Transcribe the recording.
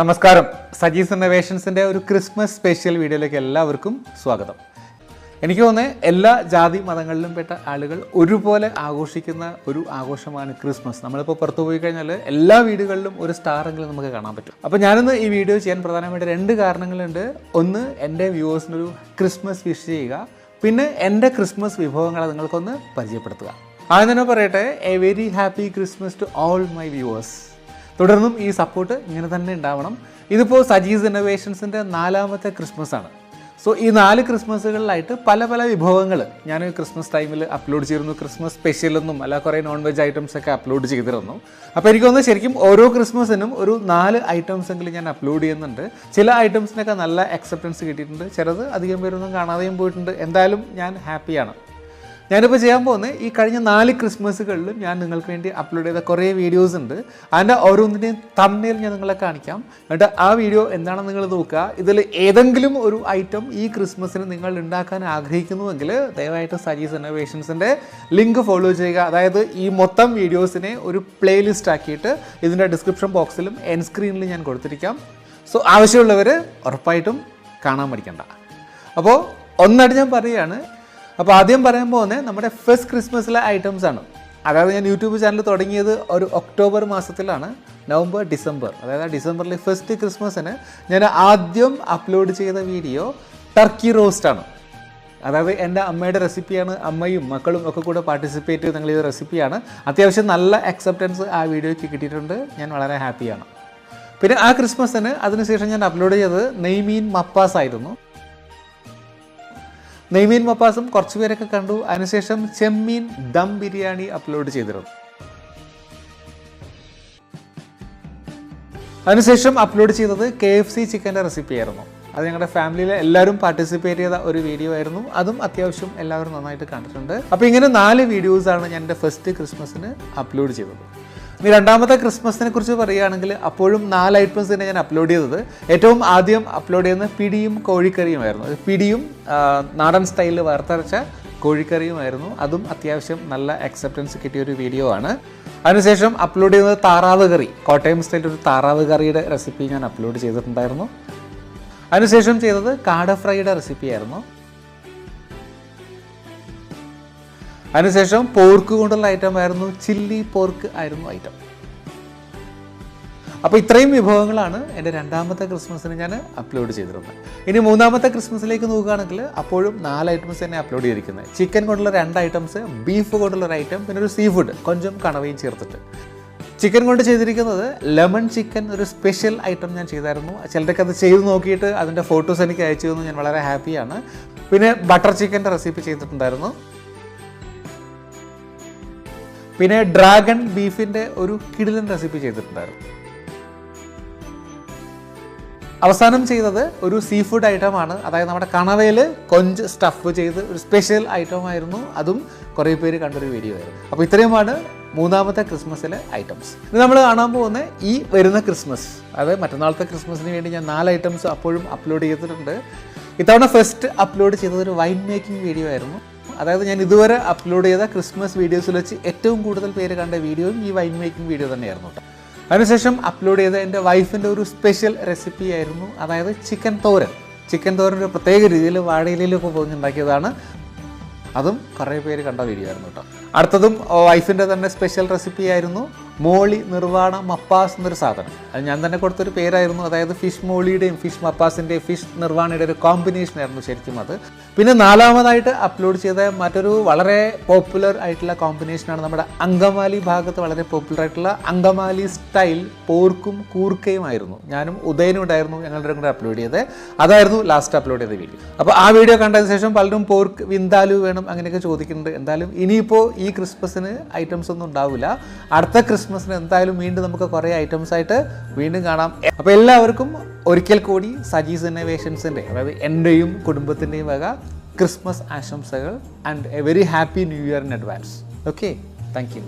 നമസ്കാരം. സജീസ് ഇന്നവേഷൻസിന്റെ ഒരു Christmas special വീഡിയോയിലേക്ക് എല്ലാവർക്കും സ്വാഗതം. എനിക്ക് തോന്നുന്നത് എല്ലാ ജാതി മതങ്ങളിലും പെട്ട ആളുകൾ ഒരുപോലെ ആഘോഷിക്കുന്ന ഒരു ആഘോഷമാണ് ക്രിസ്മസ്. നമ്മളിപ്പോൾ പുറത്തു പോയി കഴിഞ്ഞാൽ എല്ലാ വീടുകളിലും ഒരു സ്റ്റാറെങ്കിലും നമുക്ക് കാണാൻ പറ്റും. അപ്പോൾ ഞാനിന്ന് ഈ വീഡിയോ ചെയ്യാൻ പ്രധാനമായിട്ട് രണ്ട് കാരണങ്ങളുണ്ട്. ഒന്ന് എന്റെ വ്യൂവേഴ്സിനൊരു ക്രിസ്മസ് വിഷ് ചെയ്യുക. പിന്നെ എന്റെ ക്രിസ്മസ് വിഭവങ്ങളെ നിങ്ങൾക്കൊന്ന് പരിചയപ്പെടുത്തുക. ആദ്യം തന്നെ പറയട്ടെ a very happy Christmas to all my viewers. തുടർന്നും ഈ സപ്പോർട്ട് ഇങ്ങനെ തന്നെ ഉണ്ടാവണം. ഇതിപ്പോൾ സജീസ് ഇന്നോവേഷൻസിന്റെ നാലാമത്തെ ക്രിസ്മസ് ആണ്. സോ ഈ നാല് ക്രിസ്മസുകളിലായിട്ട് പല പല വിഭവങ്ങൾ ഞാൻ ക്രിസ്മസ് ടൈമിൽ അപ്ലോഡ് ചെയ്തിരുന്നു. ക്രിസ്മസ് സ്പെഷ്യലെന്നും അല്ല കുറേ നോൺ വെജ് ഐറ്റംസ് ഒക്കെ അപ്ലോഡ് ചെയ്തിരുന്നു. അപ്പോൾ എനിക്ക് തോന്നുന്നു ശരിക്കും ഓരോ ക്രിസ്മസിനും ഒരു നാല് ഐറ്റംസ് എങ്കിലും ഞാൻ അപ്ലോഡ് ചെയ്യുന്നുണ്ട്. ചില ഐറ്റംസിനൊക്കെ നല്ല അക്സെപ്റ്റൻസ് കിട്ടിയിട്ടുണ്ട്. ചിലത് അധികം പേരൊന്നും കാണാതെയും പോയിട്ടുണ്ട്. എന്തായാലും ഞാൻ ഹാപ്പിയാണ് ഞാനിപ്പോൾ ചെയ്യാൻ പോകുന്നത് ഈ കഴിഞ്ഞ നാല് ക്രിസ്മസുകളിലും ഞാൻ നിങ്ങൾക്ക് വേണ്ടി അപ്ലോഡ് ചെയ്ത കുറേ വീഡിയോസ് ഉണ്ട്. അതിന്റെ ഓരോന്നിന്റെയും തമ്മിൽ ഞാൻ നിങ്ങളെ കാണിക്കാം. എന്നിട്ട് ആ വീഡിയോ എന്താണെന്ന് നിങ്ങൾ നോക്കുക. ഇതിൽ ഏതെങ്കിലും ഒരു ഐറ്റം ഈ ക്രിസ്മസിന് നിങ്ങൾ ഉണ്ടാക്കാൻ ആഗ്രഹിക്കുന്നുവെങ്കിൽ ദയവായിട്ട് സജീസ് ഇന്നോവേഷൻസിന്റെ ലിങ്ക് ഫോളോ ചെയ്യുക. അതായത് ഈ മൊത്തം വീഡിയോസിനെ ഒരു പ്ലേലിസ്റ്റ് ആക്കിയിട്ട് ഇതിന്റെ ഡിസ്ക്രിപ്ഷൻ ബോക്സിലും എൻ സ്ക്രീനിലും ഞാൻ കൊടുത്തിരിക്കാം. സോ ആവശ്യമുള്ളവർ ഉറപ്പായിട്ടും കാണാൻ പഠിക്കണ്ട അപ്പോൾ ഒന്നായിട്ട് ഞാൻ പറയുകയാണ്. അപ്പോൾ ആദ്യം പറയാൻ പോകുന്നത് നമ്മുടെ ഫസ്റ്റ് ക്രിസ്മസിലെ ഐറ്റംസ് ആണ്. അതായത് ഞാൻ യൂട്യൂബ് ചാനൽ തുടങ്ങിയത് ഒരു ഒക്ടോബർ മാസത്തിലാണ് നവംബർ ഡിസംബർ അതായത് ഡിസംബറിലെ ഫസ്റ്റ് ക്രിസ്മസിന് ഞാൻ ആദ്യം അപ്ലോഡ് ചെയ്ത വീഡിയോ ടർക്കി റോസ്റ്റ് ആണ്. അതായത് എന്റെ അമ്മയുടെ റെസിപ്പിയാണ് അമ്മയും മക്കളും ഒക്കെ കൂടെ പാർട്ടിസിപ്പേറ്റ് ചെയ്ത് ഞങ്ങൾ റെസിപ്പിയാണ് അത്യാവശ്യം നല്ല അക്സെപ്റ്റൻസ് ആ വീഡിയോയ്ക്ക് കിട്ടിയിട്ടുണ്ട്. ഞാൻ വളരെ ഹാപ്പിയാണ് പിന്നെ ആ ക്രിസ്മസിന് അതിനുശേഷം ഞാൻ അപ്ലോഡ് ചെയ്തത് നെയ്മീൻ മപ്പാസ് ആയിരുന്നു. നെയ്മീൻ മപ്പാസും കുറച്ച് പേരൊക്കെ കണ്ടു. അതിനുശേഷം ചെമ്മീൻ ദം ബിരിയാണി അപ്ലോഡ് ചെയ്തിരുന്നു. അതിനുശേഷം അപ്ലോഡ് ചെയ്തത് കെ എഫ് സി ചിക്കന്റെ റെസിപ്പി ആയിരുന്നു. അത് ഞങ്ങളുടെ ഫാമിലിയിലെ എല്ലാവരും പാർട്ടിസിപ്പേറ്റ് ചെയ്ത ഒരു വീഡിയോ ആയിരുന്നു. അതും അത്യാവശ്യം എല്ലാവരും നന്നായിട്ട് കണ്ടിട്ടുണ്ട്. അപ്പോൾ ഇങ്ങനെ നാല് വീഡിയോസാണ് ഞാൻ എന്റെ ഫസ്റ്റ് ക്രിസ്മസിന് അപ്ലോഡ് ചെയ്തത്. ഇനി രണ്ടാമത്തെ ക്രിസ്മസിനെ കുറിച്ച് പറയുകയാണെങ്കിൽ അപ്പോഴും നാല് ഐറ്റംസ് തന്നെ ഞാൻ അപ്ലോഡ് ചെയ്തത്. ഏറ്റവും ആദ്യം അപ്ലോഡ് ചെയ്യുന്നത് പിടിയും കോഴിക്കറിയുമായിരുന്നു. പിടിയും നാടൻ സ്റ്റൈലിൽ വറുത്തരച്ച കോഴിക്കറിയുമായിരുന്നു. അതും അത്യാവശ്യം നല്ല അക്സെപ്റ്റൻസ് കിട്ടിയ ഒരു വീഡിയോ ആണ്. അതിനുശേഷം അപ്ലോഡ് ചെയ്യുന്നത് താറാവ് കറി. കോട്ടയം സ്റ്റൈലിൽ ഒരു താറാവ് കറിയുടെ റെസിപ്പി ഞാൻ അപ്ലോഡ് ചെയ്തിട്ടുണ്ടായിരുന്നു. അതിനുശേഷം ചെയ്തത് കാട ഫ്രൈയുടെ റെസിപ്പി അതിനുശേഷം പോർക്ക് കൊണ്ടുള്ള ഐറ്റം ആയിരുന്നു ചില്ലി പോർക്ക് ആയിരുന്നു ഐറ്റം അപ്പോൾ ഇത്രയും വിഭവങ്ങളാണ് എന്റെ രണ്ടാമത്തെ ക്രിസ്മസിന് ഞാൻ അപ്ലോഡ് ചെയ്തിരുന്നത് ഇനി മൂന്നാമത്തെ ക്രിസ്മസിലേക്ക് നോക്കുകയാണെങ്കിൽ അപ്പോഴും നാല് ഐറ്റംസ് തന്നെ അപ്ലോഡ് ചെയ്തിരിക്കുന്നത്. ചിക്കൻ കൊണ്ടുള്ള രണ്ട് ഐറ്റംസ് ബീഫ് കൊണ്ടുള്ള ഒരു ഐറ്റം പിന്നെ ഒരു സീ ഫുഡ് കൊഞ്ചും കണവയും ചേർത്തിട്ട്. ചിക്കൻ കൊണ്ട് ചെയ്തിരിക്കുന്നത് ലെമൺ ചിക്കൻ ഒരു സ്പെഷ്യൽ ഐറ്റം ഞാൻ ചെയ്തായിരുന്നു. ചിലരൊക്കെ അത് ചെയ്ത് നോക്കിയിട്ട് അതിന്റെ ഫോട്ടോസ് എനിക്ക് അയച്ചു തന്നു ഞാൻ വളരെ ഹാപ്പിയാണ് പിന്നെ ബട്ടർ ചിക്കന്റെ റെസിപ്പി ചെയ്തിട്ടുണ്ടായിരുന്നു. പിന്നെ ഡ്രാഗൺ ബീഫിന്റെ ഒരു കിടിലൻ റെസിപ്പി ചെയ്തിട്ടുണ്ടായിരുന്നു. അവസാനം ചെയ്തത് ഒരു സീ ഫുഡ് ഐറ്റമാണ് അതായത് നമ്മുടെ കണവയിൽ കൊഞ്ച് സ്റ്റഫ് ചെയ്ത് ഒരു സ്പെഷ്യൽ ഐറ്റം ആയിരുന്നു. അതും കുറേ പേര് കണ്ടൊരു വീഡിയോ ആയിരുന്നു. അപ്പോൾ ഇത്രയുമാണ് മൂന്നാമത്തെ ക്രിസ്മസിലെ ഐറ്റംസ് ഇത് നമ്മൾ കാണാൻ പോകുന്ന ഈ വരുന്ന ക്രിസ്മസ് അതായത് മറ്റന്നാളത്തെ ക്രിസ്മസിന് വേണ്ടി ഞാൻ നാല് ഐറ്റംസ് അപ്പോഴും അപ്ലോഡ് ചെയ്തിട്ടുണ്ട്. ഇത്തവണ ഫസ്റ്റ് അപ്ലോഡ് ചെയ്തത് ഒരു വൈൻ മേക്കിംഗ് വീഡിയോ ആയിരുന്നു. അതായത് ഞാൻ ഇതുവരെ അപ്ലോഡ് ചെയ്ത ക്രിസ്മസ് വീഡിയോസിൽ വെച്ച് ഏറ്റവും കൂടുതൽ പേര് കണ്ട വീഡിയോയും ഈ വൈൻ മേക്കിംഗ് വീഡിയോ തന്നെയായിരുന്നു അതിനുശേഷം അപ്ലോഡ് ചെയ്ത എന്റെ വൈഫിന്റെ ഒരു സ്പെഷ്യൽ റെസിപ്പി ആയിരുന്നു. അതായത് ചിക്കൻ തോരൻ. ചിക്കൻ തോരൻ ഒരു പ്രത്യേക രീതിയിൽ വാഴയിലൊക്കെ പൊങ്ങിണ്ടാക്കിയതാണ് അതും കുറേ പേര് കണ്ട വീഡിയോ ആയിരുന്നു കേട്ടോ അടുത്തതും വൈഫിന്റെ തന്നെ സ്പെഷ്യൽ റെസിപ്പി ആയിരുന്നു. മോളി നിർവാണ മപ്പാസ് എന്നൊരു സാധനം. അത് ഞാൻ തന്നെ കൊടുത്തൊരു പേരായിരുന്നു. അതായത് ഫിഷ് മോളിയുടെയും ഫിഷ് മപ്പാസിന്റെയും ഫിഷ് നിർവാണയുടെ ഒരു കോമ്പിനേഷൻ ആയിരുന്നു ശരിക്കും അത്. പിന്നെ നാലാമതായിട്ട് അപ്ലോഡ് ചെയ്ത മറ്റൊരു വളരെ പോപ്പുലർ ആയിട്ടുള്ള കോമ്പിനേഷനാണ് നമ്മുടെ അങ്കമാലി ഭാഗത്ത് വളരെ പോപ്പുലർ ആയിട്ടുള്ള അങ്കമാലി സ്റ്റൈൽ പോർക്കും കൂർക്കയും ആയിരുന്നു ഞാനും ഉദയനും ഉണ്ടായിരുന്നു ഞങ്ങളുടെ കൂടെ അപ്ലോഡ് ചെയ്തത്. അതായിരുന്നു ലാസ്റ്റ് അപ്ലോഡ് ചെയ്ത വീഡിയോ അപ്പോൾ ആ വീഡിയോ കണ്ടതിന് ശേഷം പലരും പോർക്ക് വിന്താലു വേണം അങ്ങനെയൊക്കെ ചോദിക്കുന്നുണ്ട്. എന്തായാലും ഇനിയിപ്പോൾ ഈ ക്രിസ്മസിന് ഐറ്റംസ് ഒന്നും ഉണ്ടാവില്ല. അടുത്ത ക്രിസ്മസിന് എന്തായാലും വീണ്ടും നമുക്ക് കുറേ ഐറ്റംസ് ആയിട്ട് വീണ്ടും കാണാം. അപ്പോൾ എല്ലാവർക്കും ഒരിക്കൽ കൂടി സജീസ് ഇന്നോവേഷൻസിന്റെ അതായത് എന്റെയും കുടുംബത്തിന്റെയും വക ക്രിസ്മസ് ആശംസകൾ and a very happy new year in advance okay thank you